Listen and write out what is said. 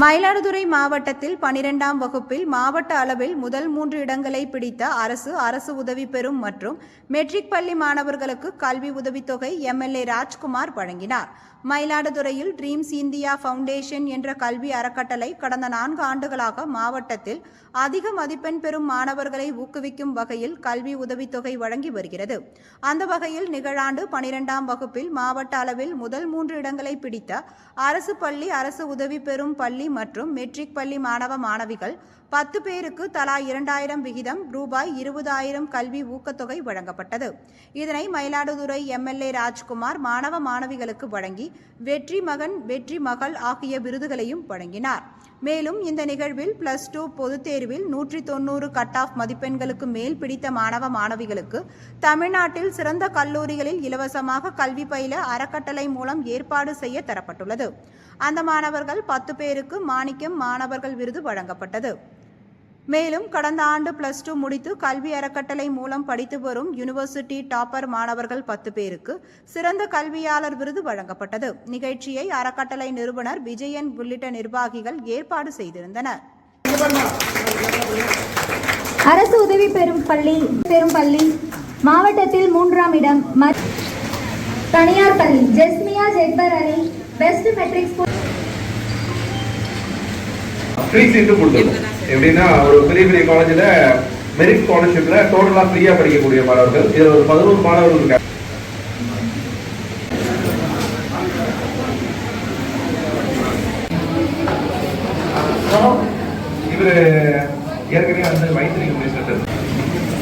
மயிலாடுதுறை மாவட்டத்தில் பனிரெண்டாம் வகுப்பில் மாவட்ட அளவில் முதல் மூன்று இடங்களை பிடித்த அரசு அரசு உதவி பெறும் மற்றும் மெட்ரிக் பள்ளி மாணவர்களுக்கு கல்வி உதவித்தொகை எம்எல்ஏ ராஜ்குமார் வழங்கினார். மயிலாடுதுறையில் ட்ரீம்ஸ் இந்தியா ஃபவுண்டேஷன் என்ற கல்வி அறக்கட்டளை கடந்த நான்கு ஆண்டுகளாக மாவட்டத்தில் அதிக மதிப்பெண் பெறும் மாணவர்களை ஊக்குவிக்கும் வகையில் கல்வி உதவித்தொகை வழங்கி வருகிறது. அந்த வகையில் நிகழாண்டு பனிரெண்டாம் வகுப்பில் மாவட்ட அளவில் முதல் மூன்று இடங்களை பிடித்த அரசு பள்ளி அரசு உதவி பெறும் பள்ளி மற்றும் மெட்ரிக் பள்ளி மாணவ மாணவிகள் பத்து பேருக்கு தலா இரண்டாயிரம் விகிதம் ரூபாய் இருபதாயிரம் கல்வி ஊக்கத்தொகை வழங்கப்பட்டது. இதனை மயிலாடுதுறை எம்எல்ஏ ராஜ்குமார் மாணவ மாணவிகளுக்கு வழங்கி வெற்றி மகன் வெற்றி மகள் ஆகிய விருதுகளையும் வழங்கினார். மேலும் இந்த நிகழ்வில் பிளஸ் டூ பொதுத் தேர்வில் நூற்றி தொண்ணூறு கட் ஆஃப் மதிப்பெண்களுக்கு மேல் பிடித்த மாணவ மாணவிகளுக்கு தமிழ்நாட்டில் சிறந்த கல்லூரிகளில் இலவசமாக கல்வி பயில அறக்கட்டளை மூலம் ஏற்பாடு செய்ய தரப்பட்டுள்ளது. அந்த மாணவர்கள் பத்து பேருக்கு மாணிக்கம் மாணவர்கள் விருது வழங்கப்பட்டது. மேலும் கடந்த ஆண்டு பிளஸ் டூ முடித்து கல்வி அறக்கட்டளை மூலம் படித்து வரும் யூனிவர்சிட்டி டாப்பர் மாணவர்கள் பத்து பேருக்கு சிறந்த கல்வியாளர் விருது வழங்கப்பட்டது. நிகழ்ச்சியை அறக்கட்டளை நிறுவனர் விஜயன் உள்ளிட்ட நிர்வாகிகள் ஏற்பாடு செய்திருந்தனர். அரசு உதவி பெறும் பள்ளி பெறும் பள்ளி மாவட்டத்தில் மூன்றாம் இடம் தனியார் பள்ளி Jesmiya Jakbar Ali best matric school free seat கொடுத்துருக்கோம். எப்படின்னா ஒரு பெரிய பெரிய காலேஜில் மெரிட் ஸ்காலர்ஷிப்பில் டோட்டலாக ஃப்ரீயாக படிக்கக்கூடிய மாணவர்கள். இதில் ஒரு பதினோரு மாணவர்கள் இருக்காங்க. இவர் ஏற்கனவே வந்து மைத்திரி கம்யூனிஸ்ட்